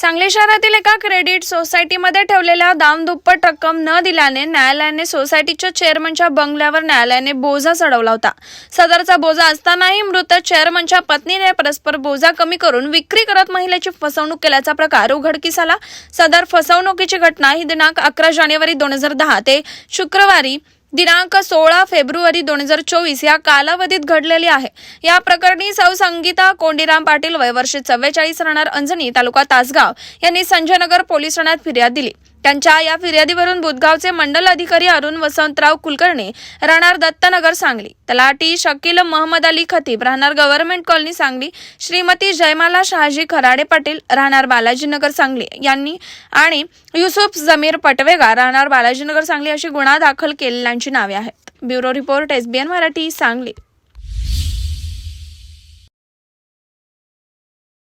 सांगली शहरातील एका क्रेडिट सोसायटीमध्ये ठेवलेल्या दामदुप्पट रक्कम न दिल्याने न्यायालयाने सोसायटीच्या चेअरमनच्या बंगल्यावर न्यायालयाने बोजा चढवला होता. सदरचा बोजा असतानाही मृत चेअरमनच्या पत्नीने परस्पर बोजा कमी करून विक्री करत महिलेची फसवणूक केल्याचा प्रकार उघडकीस आला. सदर फसवणुकीची घटना ही दिनांक अकरा जानेवारी दोन हजार दहा ते शुक्रवारी दिनांक सोळा फेब्रुवारी दोन हजार चोवीस या कालावधीत घडलेली आहे. या प्रकरणी सौ संगीता कोंडीराम पाटील वयवर्षी चव्वेचाळीस राहणार अंजनी तालुका तासगाव यांनी संजयनगर पोलीस ठाण्यात फिर्याद दिली. त्यांच्या या फिर्यादीवरून बुधगावचे मंडल अधिकारी अरुण वसंतराव कुलकर्णी राहणार दत्तनगर सांगली. तलाटी शकील महम्मद अली खतीब राहणार गव्हर्नमेंट कॉलनी सांगली. श्रीमती जयमाला शहाजी खराडे पाटील राहणार बालाजीनगर सांगली यांनी आणि युसुफ जमीर पटवेगा राहणार बालाजीनगर सांगली अशी गुन्हा दाखल केलेल्यांची नावे आहेत. Bureau report SBN Marathi Sangli.